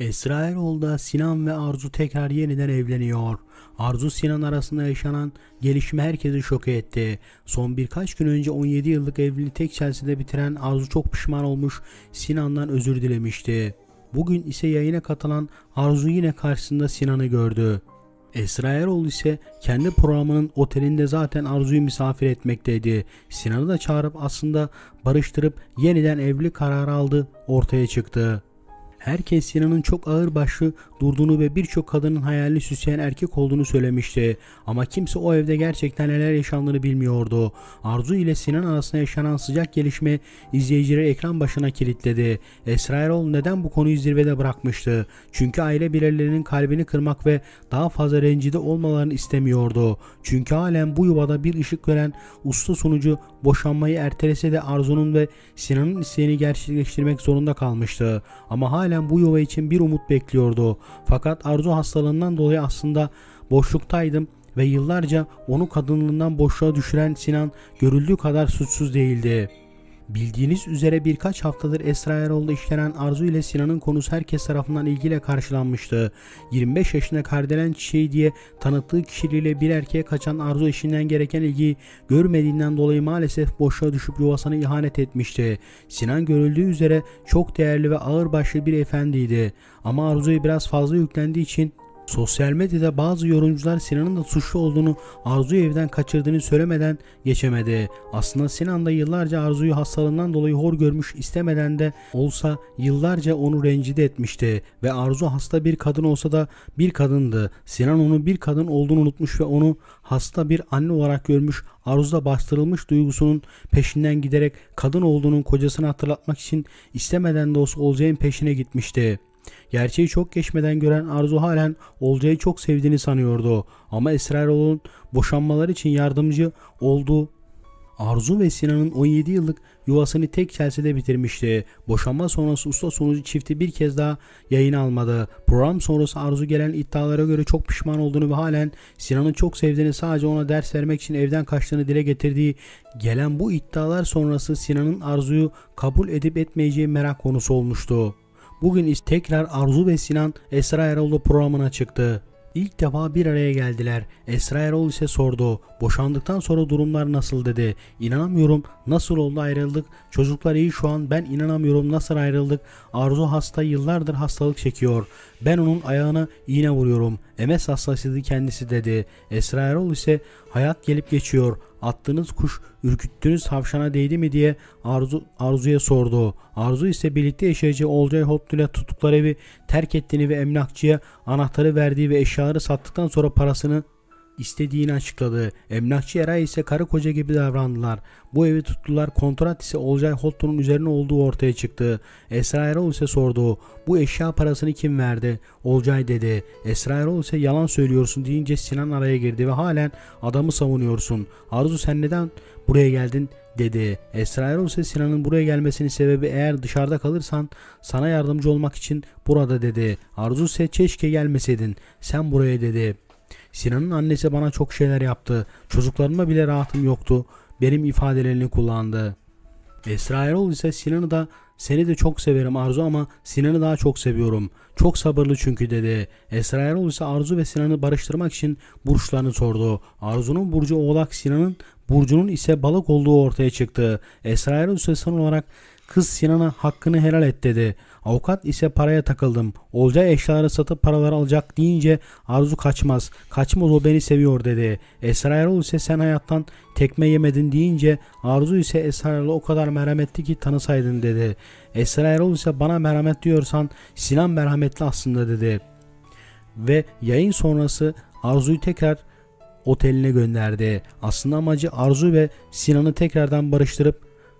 Esra Erol'da Sinan ve Arzu tekrar yeniden evleniyor. Arzu Sinan arasında yaşanan gelişme herkesi şok etti. Son birkaç gün önce 17 yıllık evliliği tek Chelsea'de bitiren Arzu çok pişman olmuş Sinan'dan özür dilemişti. Bugün ise yayına katılan Arzu yine karşısında Sinan'ı gördü. Esra Erol ise kendi programının otelinde zaten Arzu'yu misafir etmekteydi. Sinan'ı da çağırıp aslında barıştırıp yeniden evlilik kararı aldı ortaya çıktı. Herkes Sinan'ın çok ağır başlı durduğunu ve birçok kadının hayalini süsleyen erkek olduğunu söylemişti. Ama kimse o evde gerçekten neler yaşandığını bilmiyordu. Arzu ile Sinan arasında yaşanan sıcak gelişme izleyicileri ekran başına kilitledi. Esra Erol neden bu konuyu zirvede bırakmıştı? Çünkü aile bireylerinin kalbini kırmak ve daha fazla rencide olmalarını istemiyordu. Çünkü halen bu yuvada bir ışık veren usta sunucu boşanmayı ertelese de Arzu'nun ve Sinan'ın isteğini gerçekleştirmek zorunda kalmıştı. Ama halen bu yuva için bir umut bekliyordu. Fakat Arzu hastalığından dolayı aslında boşluktaydım ve yıllarca onu kadınlığından boşluğa düşüren Sinan görüldüğü kadar suçsuz değildi. Bildiğiniz üzere birkaç haftadır Esra Erol'da işlenen Arzu ile Sinan'ın konusu herkes tarafından ilgiyle karşılanmıştı. 25 yaşında Kardelen Çiçeği diye tanıttığı kişiliğiyle bir erkeğe kaçan Arzu eşinden gereken ilgiyi görmediğinden dolayı maalesef boşluğa düşüp yuvasına ihanet etmişti. Sinan görüldüğü üzere çok değerli ve ağırbaşlı bir efendiydi. Ama Arzu'ya biraz fazla yüklendiği için Sosyal medyada bazı yorumcular Sinan'ın da suçlu olduğunu Arzu'yu evden kaçırdığını söylemeden geçemedi. Aslında Sinan da yıllarca Arzu'yu hastalığından dolayı hor görmüş istemeden de olsa yıllarca onu rencide etmişti. Ve Arzu hasta bir kadın olsa da bir kadındı. Sinan onu bir kadın olduğunu unutmuş ve onu hasta bir anne olarak görmüş. Arzu'da bastırılmış duygusunun peşinden giderek kadın olduğunun kocasını hatırlatmak için istemeden de olsa Olcay'ın peşine gitmişti. Gerçeği çok geçmeden gören Arzu halen Olcay'ı çok sevdiğini sanıyordu. Ama Esra Erol'un boşanmaları için yardımcı olduğu Arzu ve Sinan'ın 17 yıllık yuvasını tek Chelsea'de bitirmişti. Boşanma sonrası usta sonucu çifti bir kez daha yayın almadı. Program sonrası Arzu gelen iddialara göre çok pişman olduğunu ve halen Sinan'ı çok sevdiğini sadece ona ders vermek için evden kaçtığını dile getirdiği gelen bu iddialar sonrası Sinan'ın Arzu'yu kabul edip etmeyeceği merak konusu olmuştu. Bugün tekrar Arzu ve Sinan Esra Erol'da programına çıktı. İlk defa bir araya geldiler. Esra Erol ise sordu. Boşandıktan sonra durumlar nasıl dedi. İnanamıyorum nasıl oldu ayrıldık. Çocuklar iyi şu an ben inanamıyorum nasıl ayrıldık. Arzu hasta yıllardır hastalık çekiyor. Ben onun ayağına iğne vuruyorum. MS hastasıydı kendisi dedi. Esra Erol ise hayat gelip geçiyor. Attığınız kuş ürküttüğünüz tavşana değdi mi diye Arzu Arzu'ya sordu. Arzu ise birlikte yaşayacağı Olcay Hotlu ile tuttukları evi terk ettiğini ve emlakçıya anahtarı verdiği ve eşyaları sattıktan sonra parasını istediğini açıkladı. Emlakçı Eray ise karı koca gibi davrandılar. Bu evi tuttular. Kontrat ise Olcay Holton'un üzerine olduğu ortaya çıktı. Esra Erol ise sordu. Bu eşya parasını kim verdi? Olcay dedi. Esra Erol ise yalan söylüyorsun deyince Sinan araya girdi ve halen adamı savunuyorsun. Arzu sen neden buraya geldin? dedi. Esra Erol ise Sinan'ın buraya gelmesinin sebebi eğer dışarıda kalırsan sana yardımcı olmak için burada dedi. Arzu ise keşke gelmeseydin. Sen buraya dedi. Sinan'ın annesi bana çok şeyler yaptı. Çocuklarıma bile rahatım yoktu. Benim ifadelerini kullandı. Esra Erol ise Sinan'ı da seni de çok severim Arzu ama Sinan'ı daha çok seviyorum. Çok sabırlı çünkü dedi. Esra Erol ise Arzu ve Sinan'ı barıştırmak için burçlarını sordu. Arzu'nun burcu oğlak Sinan'ın burcunun ise balık olduğu ortaya çıktı. Esra Erol ise son olarak kız Sinan'a hakkını helal et dedi. Avukat ise paraya takıldım. Olcay eşyaları satıp paraları alacak deyince Arzu kaçmaz. Kaçmaz o beni seviyor dedi. Esra Erol ise sen hayattan tekme yemedin deyince Arzu ise Esra Erol'a o kadar merhametli ki tanısaydın dedi. Esra Erol ise bana merhamet diyorsan Sinan merhametli aslında dedi. Ve yayın sonrası Arzu'yu tekrar oteline gönderdi. Aslında amacı Arzu ve Sinan'ı tekrardan barıştırıp